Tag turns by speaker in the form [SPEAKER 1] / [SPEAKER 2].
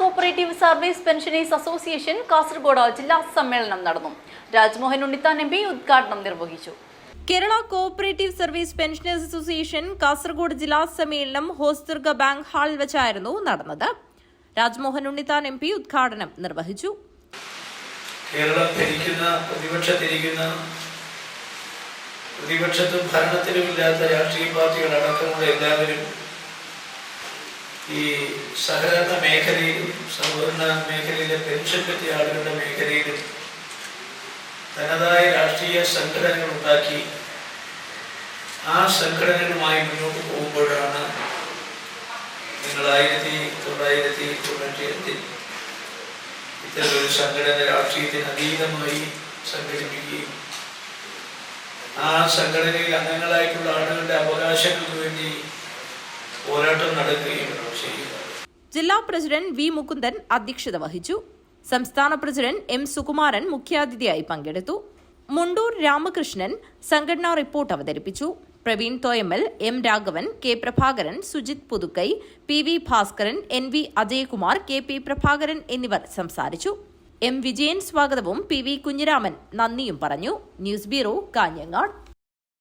[SPEAKER 1] Cooperative service pensioners association Kasaragod ജില്ലാ സമ്മേളനം നടന്നു. രാജ്മോഹൻ ഉണ്ണിത്താൻ എം പി ഉദ്ഘാടനം നിർവഹിച്ചു. Kerala cooperative service pensioners association Kasaragod ജില്ലാ സമ്മേളനം ഹോസ്ദുർഗ ബാങ്ക് ഹാളിൽ വെച്ചായിരുന്നു നടന്നത്. രാജ്മോഹൻ ഉണ്ണിത്താൻ എം പി ഉദ്ഘാടനം നിർവഹിച്ചു.
[SPEAKER 2] കേരളം ഭരിക്കുന്ന പ്രതിപക്ഷത്തിരിക്കുന്ന പ്രതിപക്ഷത്തും ഭരണത്തിലും ഇല്ലാത്ത രാഷ്ട്രീയ പാർട്ടികൾ അടക്കമുള്ള എല്ലാവരും ഈ സഹകരണ മേഖലയിലും സഹകരണ മേഖലയിലെ പെൻഷൻ പറ്റിയ ആളുകളുടെ മേഖലയിലും തനതായ രാഷ്ട്രീയ സംഘടനകൾ ഉണ്ടാക്കി ആ സംഘടനകളുമായി മുന്നോട്ട് പോകുമ്പോഴാണ് നിങ്ങൾ ആയിരത്തി തൊള്ളായിരത്തി തൊണ്ണൂറ്റി എട്ടിൽ ഇത്തരമൊരു സംഘടന രാഷ്ട്രീയത്തിന് അതീതമായി സംഘടിപ്പിക്കുകയും ആ സംഘടനയിൽ അംഗങ്ങളായിട്ടുള്ള ആളുകളുടെ അവകാശങ്ങൾക്ക് വേണ്ടി പോരാട്ടം നടക്കുകയും
[SPEAKER 1] ജില്ലാ പ്രസിഡന്റ് വി മുകുന്ദൻ അധ്യക്ഷത വഹിച്ചു. സംസ്ഥാന പ്രസിഡന്റ് എം സുകുമാരൻ മുഖ്യാതിഥിയായി പങ്കെടുത്തു. മുണ്ടൂർ രാമകൃഷ്ണൻ സംഘടനാ റിപ്പോർട്ട് അവതരിപ്പിച്ചു. Praveen Thoyammal M Raghavan K Prabhakaran Sujith Puthukkai P V Bhaskaran N V Ajayakumar K P Prabhakaran എന്നിവർ സംസാരിച്ചു. എം വിജയൻ സ്വാഗതവും പി വി കുഞ്ഞിരാമൻ നന്ദിയും പറഞ്ഞു. News bureau Kanhangad.